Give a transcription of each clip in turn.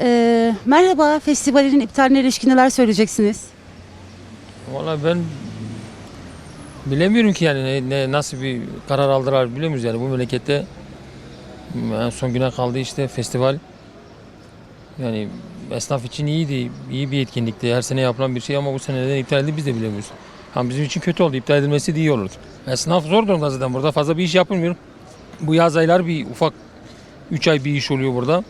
Ee, merhaba, festivalin iptaline ilişkin neler söyleyeceksiniz? Valla ben bilemiyorum ki yani ne, ne- nasıl bir karar aldılar bilemiyoruz yani bu memlekette en son güne kaldı işte festival yani esnaf için iyiydi, iyi bir etkinlikti. Her sene yapılan bir şey ama bu sene neden iptal edildi biz de bilemiyoruz. Ama bizim için kötü oldu. İptal edilmesi de iyi olurdu. Esnaf zor durumda zaten burada fazla bir iş yapılmıyor. Bu yaz aylar bir ufak 3 ay bir iş oluyor burada.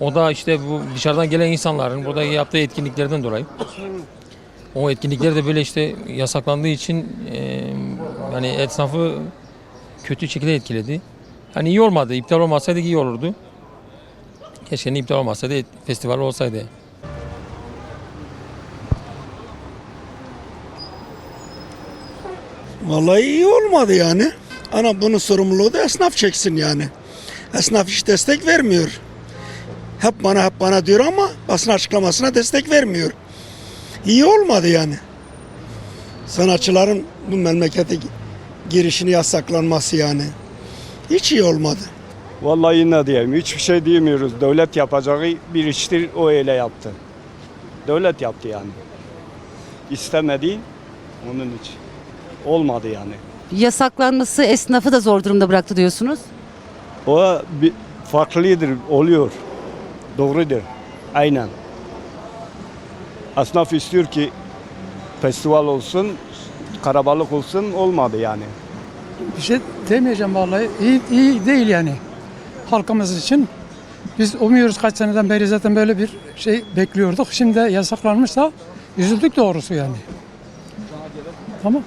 O da işte bu dışarıdan gelen insanların burada yaptığı etkinliklerden dolayı. O etkinlikler de böyle işte yasaklandığı için e, yani esnafı kötü şekilde etkiledi. Hani iyi olmadı. İptal olmasaydı iyi olurdu. Keşke iptal olmasaydı festival olsaydı. Vallahi iyi olmadı yani. Ama bunun sorumluluğu da esnaf çeksin yani. Esnaf hiç destek vermiyor. Hep bana hep bana diyor ama basın açıklamasına destek vermiyor. İyi olmadı yani. Sanatçıların bu memlekete girişini yasaklanması yani. Hiç iyi olmadı. Vallahi ne diyeyim hiçbir şey diyemiyoruz. Devlet yapacağı bir iştir o öyle yaptı. Devlet yaptı yani. İstemedi onun için. Olmadı yani. Yasaklanması esnafı da zor durumda bıraktı diyorsunuz. O bir farklıdır oluyor. Doğrudur. Aynen. Esnaf istiyor ki festival olsun, karabalık olsun olmadı yani. Bir şey demeyeceğim vallahi. İyi, iyi değil yani. Halkımız için. Biz umuyoruz kaç seneden beri zaten böyle bir şey bekliyorduk. Şimdi yasaklanmışsa üzüldük doğrusu yani. Tamam.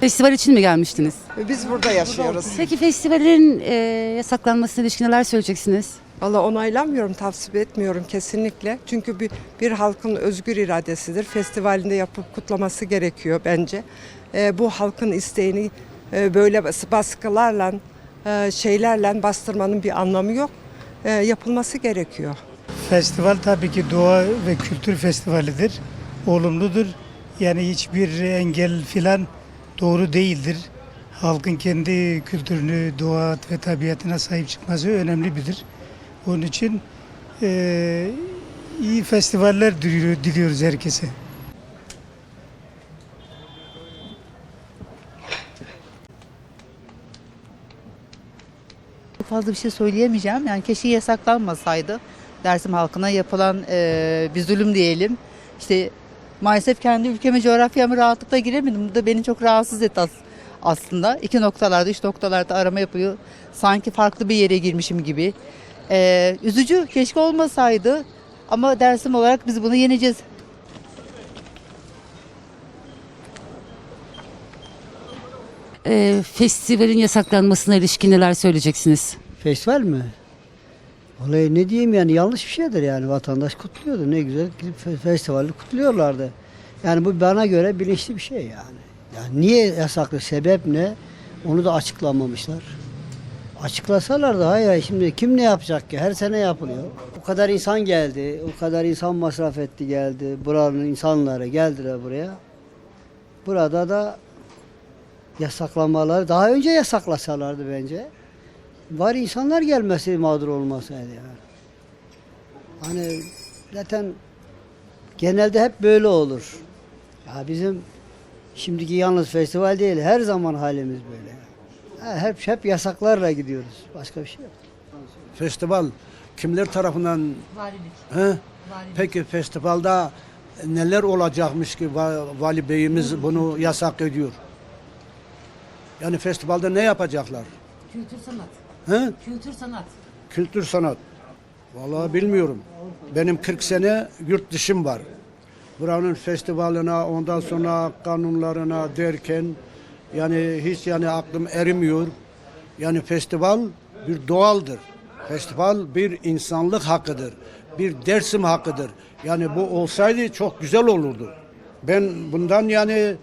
Festival için mi gelmiştiniz? Biz burada yaşıyoruz. Peki festivalin e, yasaklanmasına ilişkin neler söyleyeceksiniz? Valla onaylamıyorum, tavsiye etmiyorum kesinlikle. Çünkü bir, bir halkın özgür iradesidir. Festivalinde yapıp kutlaması gerekiyor bence. Ee, bu halkın isteğini e, böyle bas- baskılarla, e, şeylerle bastırmanın bir anlamı yok. E, yapılması gerekiyor. Festival tabii ki doğa ve kültür festivalidir. Olumludur. Yani hiçbir engel filan doğru değildir. Halkın kendi kültürünü, doğa ve tabiatına sahip çıkması önemli bilir. Onun için eee, iyi festivaller diliyor- diliyoruz herkese. Fazla bir şey söyleyemeyeceğim. Yani keşke yasaklanmasaydı. Dersim halkına yapılan e, bir zulüm diyelim. İşte maalesef kendi ülkeme, coğrafyama rahatlıkla giremedim. Bu da beni çok rahatsız etti as- aslında. İki noktalarda, üç noktalarda arama yapıyor. Sanki farklı bir yere girmişim gibi. E, üzücü, keşke olmasaydı. Ama dersim olarak biz bunu yeneceğiz. E, festivalin yasaklanmasına ilişkin neler söyleyeceksiniz? Festival mi? Vallahi ne diyeyim yani yanlış bir şeydir yani vatandaş kutluyordu ne güzel gidip fe- festivali kutluyorlardı. Yani bu bana göre bilinçli bir şey yani. Yani niye yasaklı sebep ne onu da açıklamamışlar. Açıklasalar da hayır şimdi kim ne yapacak ki her sene yapılıyor. O kadar insan geldi o kadar insan masraf etti geldi buranın insanları geldiler buraya. Burada da yasaklamaları daha önce yasaklasalardı bence var insanlar gelmesi mağdur olmasaydı yani. Hani zaten genelde hep böyle olur. Ya bizim şimdiki yalnız festival değil her zaman halimiz böyle. Ha, hep hep yasaklarla gidiyoruz. Başka bir şey yok. Festival kimler tarafından? He? Peki festivalda neler olacakmış ki va- vali beyimiz bunu yasak ediyor? Yani festivalde ne yapacaklar? Kültür sanat. He? Kültür sanat. Kültür sanat. Vallahi bilmiyorum. Benim 40 sene yurt dışım var. Buranın festivaline ondan sonra kanunlarına derken yani hiç yani aklım erimiyor. Yani festival bir doğaldır. Festival bir insanlık hakkıdır. Bir dersim hakkıdır. Yani bu olsaydı çok güzel olurdu. Ben bundan yani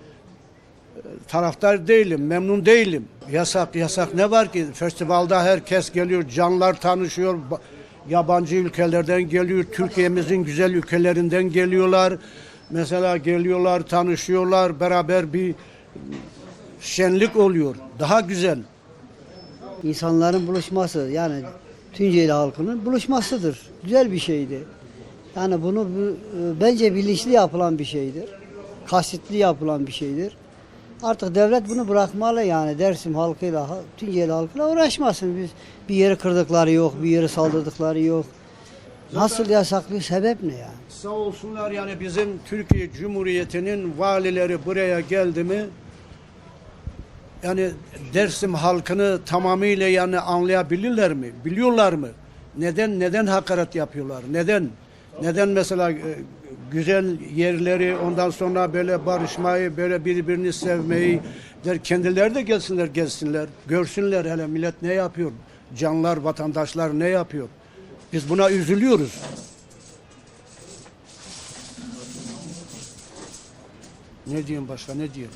taraftar değilim, memnun değilim. Yasak yasak ne var ki? Festivalde herkes geliyor, canlar tanışıyor. Ba- Yabancı ülkelerden geliyor, Türkiye'mizin güzel ülkelerinden geliyorlar. Mesela geliyorlar, tanışıyorlar, beraber bir şenlik oluyor. Daha güzel. insanların buluşması yani Tunceli halkının buluşmasıdır. Güzel bir şeydi. Yani bunu bu- e, bence bilinçli yapılan bir şeydir. Kasıtlı yapılan bir şeydir. Artık devlet bunu bırakmalı yani Dersim halkıyla, ha- Tunceli halkıyla uğraşmasın. Biz bir yeri kırdıkları yok, bir yeri saldırdıkları yok. Nasıl yasaklıyor? Sebep ne yani? Sağ olsunlar yani bizim Türkiye Cumhuriyeti'nin valileri buraya geldi mi yani Dersim halkını tamamıyla yani anlayabilirler mi? Biliyorlar mı? Neden neden hakaret yapıyorlar? Neden? Neden mesela e, güzel yerleri ondan sonra böyle barışmayı, böyle birbirini sevmeyi der kendileri de gelsinler gelsinler. Görsünler hele millet ne yapıyor? Canlar, vatandaşlar ne yapıyor? Biz buna üzülüyoruz. Ne diyeyim başka ne diyeyim?